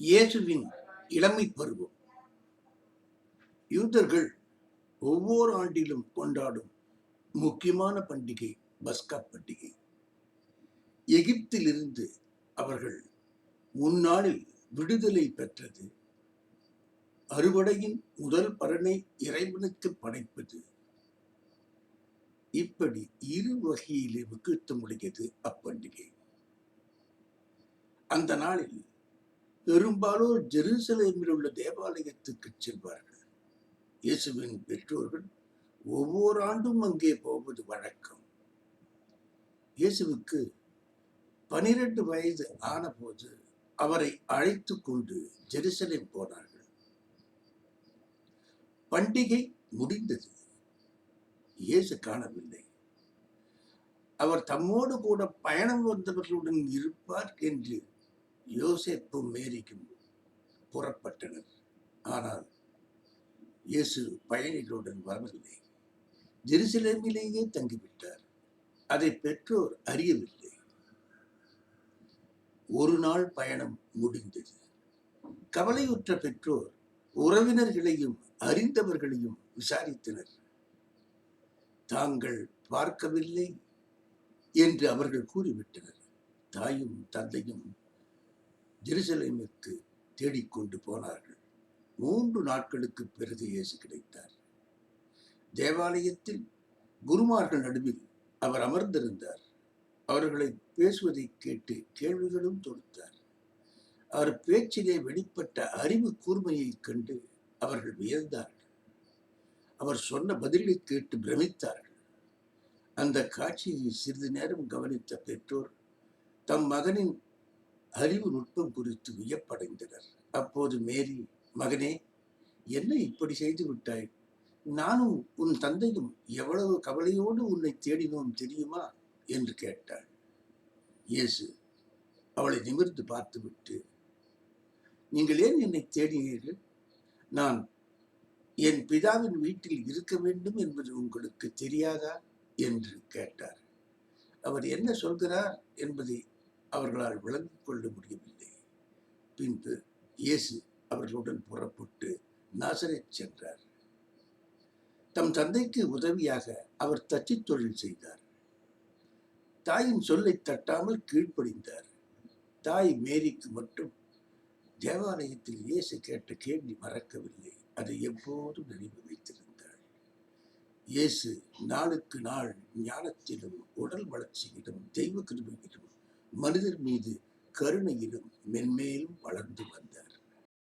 இயேசுவின் இளமை பருவம். யூதர்கள் ஒவ்வொரு ஆண்டிலும் கொண்டாடும் முக்கியமான பண்டிகை பஸ்கா பண்டிகை. எகிப்திலிருந்து அவர்கள் முன்னாளில் விடுதலை பெற்றது. அறுவடையின் முதல் பலனை இறைவனுக்கு படைப்பது. இப்படி இரு வகையிலே முக்கியத்துவமுடையது அப்பண்டிகை. அந்த நாளில் பெரும்பாலோர் ஜெருசலேமில் உள்ள தேவாலயத்துக்கு செல்வார்கள். இயேசுவின் பெற்றோர்கள் ஒவ்வொரு ஆண்டும் அங்கே போவது வழக்கம். இயேசுவுக்கு பனிரெண்டு வயது ஆனபோது அவரை அழைத்து கொண்டு ஜெருசலேம் போனார்கள். பண்டிகை முடிந்தது. இயேசு காணவில்லை. அவர் தம்மோடு கூட பயணம் வந்தவர்களுடன் இருப்பார் என்று யோசேப்பும் மேரிக்கும் புறப்பட்டனர். ஆனால் இயேசு பயணிகளுடன் வரவில்லை. ஜெருசலேமிலேயே தங்கிவிட்டார். அதை பெற்றோர் அறியவில்லை. ஒரு நாள் பயணம் முடிந்தது. கவலையுற்ற பெற்றோர் உறவினர்களையும் அறிந்தவர்களையும் விசாரித்தனர். தாங்கள் பார்க்கவில்லை என்று அவர்கள் கூறிவிட்டனர். தாயும் தந்தையும் ஜெருசலேமுக்கு தேடிக்கொண்டு போனார்கள். மூன்று நாட்களுக்கு பிறகு இயேசு கிடைத்தார். தேவாலயத்தில் குருமார்கள் நடுவில் அவர் அமர்ந்திருந்தார். அவர்களை பேசுவதை கேட்டு கேள்விகளும் தொடுத்தார். அவர் பேச்சிலே வெளிப்பட்ட அறிவு கூர்மையைக் கண்டு அவர்கள் வியந்தார்கள். அவர் சொன்ன பதிலை கேட்டு பிரமித்தார்கள். அந்த காட்சியை சிறிது நேரம் கவனித்த பெற்றோர் தம் மகனின் அறிவு நுட்பம் குறித்து வியப்படைந்தனர். அப்போது மேரி மகனே என்ன இப்படி செய்து விட்டாய்? நானும் உன் தந்தையும் எவ்வளவு கவலையோடு உன்னை தேடினோம் தெரியுமா? என்று கேட்டாள். இயேசு அவளை நிமிர்ந்து பார்த்துவிட்டு நீங்கள் ஏன் என்னை தேடினீர்கள்? நான் என் பிதாவின் வீட்டில் இருக்க வேண்டும் என்பது உங்களுக்கு தெரியாதா? என்று கேட்டார். அவர் என்ன சொல்கிறார் என்பதை அவர்களால் விளங்கு கொள்ள முடியவில்லை. பின்பு இயேசு அவர்களுடன் புறப்பட்டு நாசரேத் சென்றார். தம் தந்தைக்கு உதவியாக அவர் தச்சு தொழில் செய்தார். தாயின் சொல்லை தட்டாமல் கீழ்ப்படிந்தார். தாய் மேரிக்கு மட்டும் தேவாலயத்தில் இயேசு கேட்ட கேள்வி மறக்கவில்லை. அதை எப்போதும் நினைவு வைத்திருந்தாள். இயேசு நாளுக்கு நாள் ஞானத்திலும் உடல் வளர்ச்சியிலும் தெய்வ கிருமையிலும் மனிதர் மீது கருணையிலும் மென்மேலும் வளர்ந்து வந்தார்.